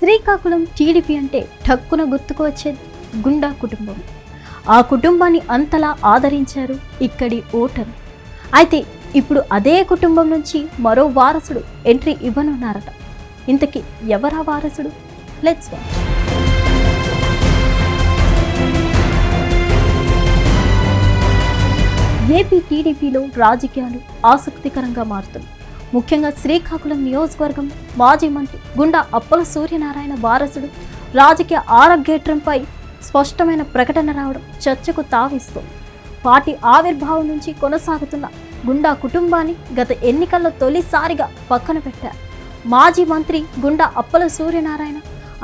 Srikakulam TDP అంటే ఠక్కున గుర్తుకు వచ్చేది గుండా కుటుంబం. ఆ కుటుంబాన్ని అంతలా ఆదరించారు ఇక్కడి ఓటరు. అయితే ఇప్పుడు అదే కుటుంబం నుంచి మరో వారసుడు ఎంట్రీ ఇవ్వనున్నారట. ఇంతకీ ఎవరా వారసుడు? లెట్స్ వాచ్ ఏపీ టీడీపీలో రాజకీయాలు ఆసక్తికరంగా మారుతున్నాయి. ముఖ్యంగా శ్రీకాకుళం నియోజకవర్గం మాజీ మంత్రి గుండా అప్పల సూర్యనారాయణ వారసుడు రాజకీయ ఆరోగ్యేట్రంపై స్పష్టమైన ప్రకటన రావడం చర్చకు తావిస్తోంది. పార్టీ ఆవిర్భావం నుంచి కొనసాగుతున్న గుండా కుటుంబాన్ని గత ఎన్నికల్లో తొలిసారిగా పక్కన పెట్టారు. మాజీ మంత్రి గుండా అప్పల సూర్యనారాయణ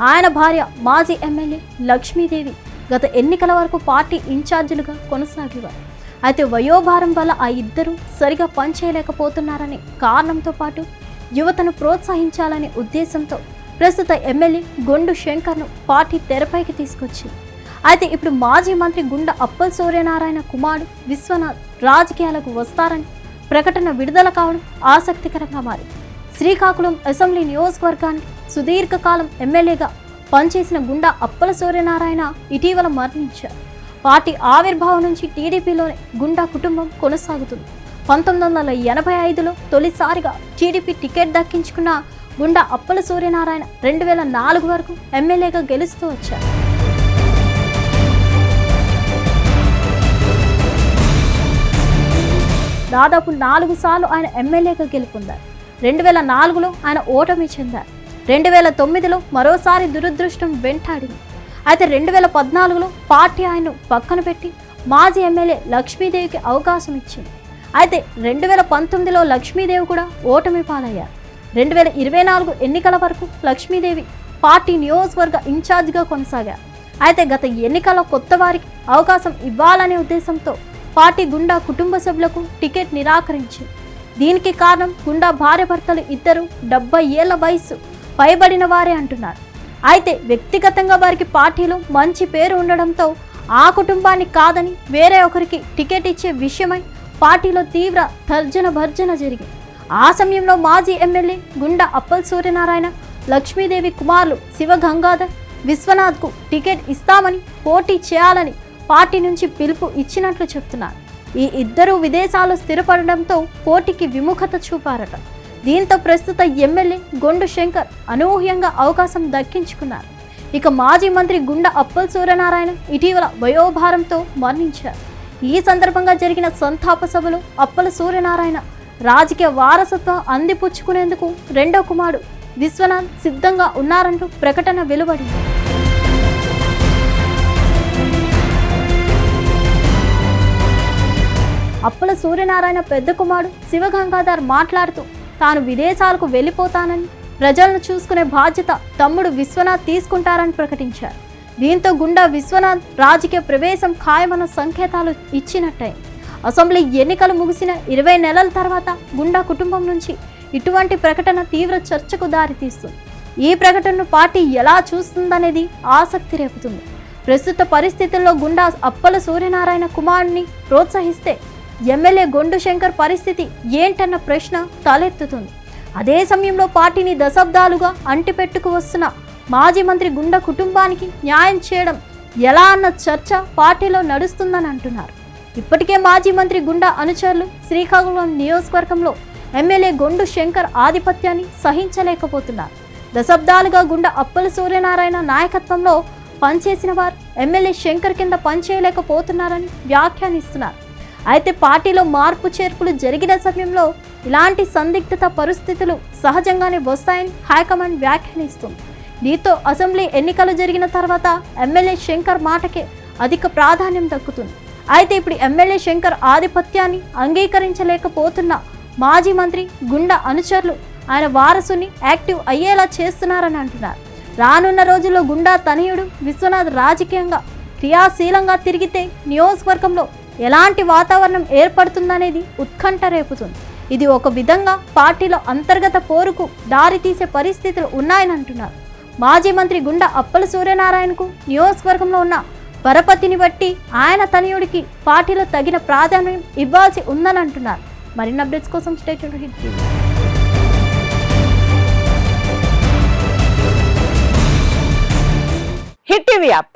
ఆయన భార్య మాజీ ఎమ్మెల్యే లక్ష్మీదేవి గత ఎన్నికల వరకు పార్టీ ఇన్ఛార్జీలుగా కొనసాగేవారు. అయితే వయోభారం వల్ల ఆ ఇద్దరు సరిగా పనిచేయలేకపోతున్నారనే కారణంతో పాటు యువతను ప్రోత్సహించాలనే ఉద్దేశంతో ప్రస్తుత ఎమ్మెల్యే గొండు శంకర్ను పార్టీ తెరపైకి తీసుకొచ్చింది. అయితే ఇప్పుడు మాజీ మంత్రి గుండ అప్పల్ సూర్యనారాయణ కుమారుడు విశ్వనాథ్ రాజకీయాలకు వస్తారని ప్రకటన విడుదల కావడం ఆసక్తికరంగా మారింది. శ్రీకాకుళం అసెంబ్లీ నియోజకవర్గానికి సుదీర్ఘకాలం ఎమ్మెల్యేగా పనిచేసిన గుండా అప్పల సూర్యనారాయణ ఇటీవల మరణించారు. పార్టీ ఆవిర్భావం నుంచి టీడీపీలోని గుండా కుటుంబం కొనసాగుతుంది. పంతొమ్మిది వందల ఎనభై ఐదులో తొలిసారిగా టీడీపీ టికెట్ దక్కించుకున్న గుండా అప్పల సూర్యనారాయణ రెండు వేల నాలుగు వరకు ఎమ్మెల్యేగా గెలుస్తూ వచ్చారు. దాదాపు నాలుగు సార్లు ఆయన ఎమ్మెల్యేగా గెలుపొందారు. రెండు వేల నాలుగులో ఆయన ఓటమి చెందారు. రెండు వేల తొమ్మిదిలో మరోసారి దురదృష్టం వెంటాడింది. అయితే రెండు వేల పద్నాలుగులో పార్టీ ఆయన్ను పక్కన పెట్టి మాజీ ఎమ్మెల్యే లక్ష్మీదేవికి అవకాశం ఇచ్చింది. అయితే రెండు వేల పంతొమ్మిదిలో లక్ష్మీదేవి కూడా ఓటమి పాలయ్యారు. రెండు వేల ఇరవై నాలుగు ఎన్నికల వరకు లక్ష్మీదేవి పార్టీ నియోజకవర్గ ఇన్ఛార్జ్గా కొనసాగారు. అయితే గత ఎన్నికల్లో కొత్త వారికి అవకాశం ఇవ్వాలనే ఉద్దేశంతో పార్టీ గుండా కుటుంబ సభ్యులకు టికెట్ నిరాకరించింది. దీనికి కారణం గుండా భార్య భర్తలు ఇద్దరు డెబ్బై ఏళ్ళ వయస్సు పైబడిన వారే అంటున్నారు. అయితే వ్యక్తిగతంగా వారికి పార్టీలో మంచి పేరు ఉండడంతో ఆ కుటుంబాన్ని కాదని వేరే ఒకరికి టికెట్ ఇచ్చే విషయమై పార్టీలో తీవ్ర తర్జన భర్జన జరిగింది. ఆ సమయంలో మాజీ ఎమ్మెల్యే గుండా అప్పల్ సూర్యనారాయణ లక్ష్మీదేవి కుమారులు శివ గంగాధర్ విశ్వనాథ్కు టికెట్ ఇస్తామని పోటీ చేయాలని పార్టీ నుంచి పిలుపు ఇచ్చినట్లు చెప్తున్నారు. ఈ ఇద్దరు విదేశాలు స్థిరపడడంతో పోటీకి విముఖత చూపారట. దీంతో ప్రస్తుత ఎమ్మెల్యే గొండు శంకర్ అనూహ్యంగా అవకాశం దక్కించుకున్నారు. ఇక మాజీ మంత్రి గుండ అప్పల్ సూర్యనారాయణ ఇటీవల వయోభారంతో మరణించారు. ఈ సందర్భంగా జరిగిన సంతాప సభలో అప్పల సూర్యనారాయణ రాజకీయ వారసత్వం అందిపుచ్చుకునేందుకు రెండో కుమారుడు విశ్వనాథ్ సిద్ధంగా ఉన్నారంటూ ప్రకటన వెలువడింది. అప్పల సూర్యనారాయణ పెద్ద కుమారుడు శివగంగాధర్ మాట్లాడుతూ తాను విదేశాలకు వెళ్ళిపోతానని ప్రజలను చూసుకునే బాధ్యత తమ్ముడు విశ్వనాథ్ తీసుకుంటారని ప్రకటించారు. దీంతో గుండా విశ్వనాథ్ రాజకీయ ప్రవేశం ఖాయమన్న సంకేతాలు ఇచ్చినట్టే. అసెంబ్లీ ఎన్నికలు ముగిసిన ఇరవై నెలల తర్వాత గుండా కుటుంబం నుంచి ఇటువంటి ప్రకటన తీవ్ర చర్చకు దారితీస్తుంది. ఈ ప్రకటనను పార్టీ ఎలా చూస్తుందనేది ఆసక్తి రేపుతుంది. ప్రస్తుత పరిస్థితుల్లో గుండా అప్పల సూర్యనారాయణ కుమారుని ప్రోత్సహిస్తే ఎమ్మెల్యే గొండు శంకర్ పరిస్థితి ఏంటన్న ప్రశ్న తలెత్తుతుంది. అదే సమయంలో పార్టీని దశాబ్దాలుగా అంటిపెట్టుకు వస్తున్న మాజీ మంత్రి గుండ కుటుంబానికి న్యాయం చేయడం ఎలా అన్న చర్చ పార్టీలో నడుస్తుందని అంటున్నారు. ఇప్పటికే మాజీ మంత్రి గుండా అనుచరులు శ్రీకాకుళం నియోజకవర్గంలో ఎమ్మెల్యే గొండు శంకర్ ఆధిపత్యాన్ని సహించలేకపోతున్నారు. దశాబ్దాలుగా గుండా అప్పల సూర్యనారాయణ నాయకత్వంలో పనిచేసిన వారు ఎమ్మెల్యే శంకర్ కింద పనిచేయలేకపోతున్నారని వ్యాఖ్యానిస్తున్నారు. అయితే పార్టీలో మార్పు చేర్పులు జరిగిన సమయంలో ఇలాంటి సందిగ్ధత పరిస్థితులు సహజంగానే వస్తాయని హైకమాండ్ వ్యాఖ్యానిస్తుంది. దీంతో అసెంబ్లీ ఎన్నికలు జరిగిన తర్వాత ఎమ్మెల్యే శంకర్ మాటకే అధిక ప్రాధాన్యం దక్కుతుంది. అయితే ఇప్పుడు ఎమ్మెల్యే శంకర్ ఆధిపత్యాన్ని అంగీకరించలేకపోతున్న మాజీ మంత్రి గుండా అనుచరులు ఆయన వారసుని యాక్టివ్ అయ్యేలా చేస్తున్నారని అంటున్నారు. రానున్న రోజుల్లో గుండా తనయుడు విశ్వనాథ్ రాజకీయంగా క్రియాశీలంగా తిరిగితే నియోజకవర్గంలో ఎలాంటి వాతావరణం ఏర్పడుతుందనేది ఉత్కంఠ రేపుతుంది. ఇది ఒక విధంగా పార్టీలో అంతర్గత పోరుకు దారితీసే పరిస్థితులు ఉన్నాయని అంటున్నారు. మాజీ మంత్రి గుండా అప్పల సూర్యనారాయణకు నియోజకవర్గంలో ఉన్న పరపతిని బట్టి ఆయన తనయుడికి పార్టీలో తగిన ప్రాధాన్యం ఇవ్వాల్సి ఉందని అంటున్నారు. మరిన్ని అప్డేట్స్ కోసం state hit TV. Hit TV app.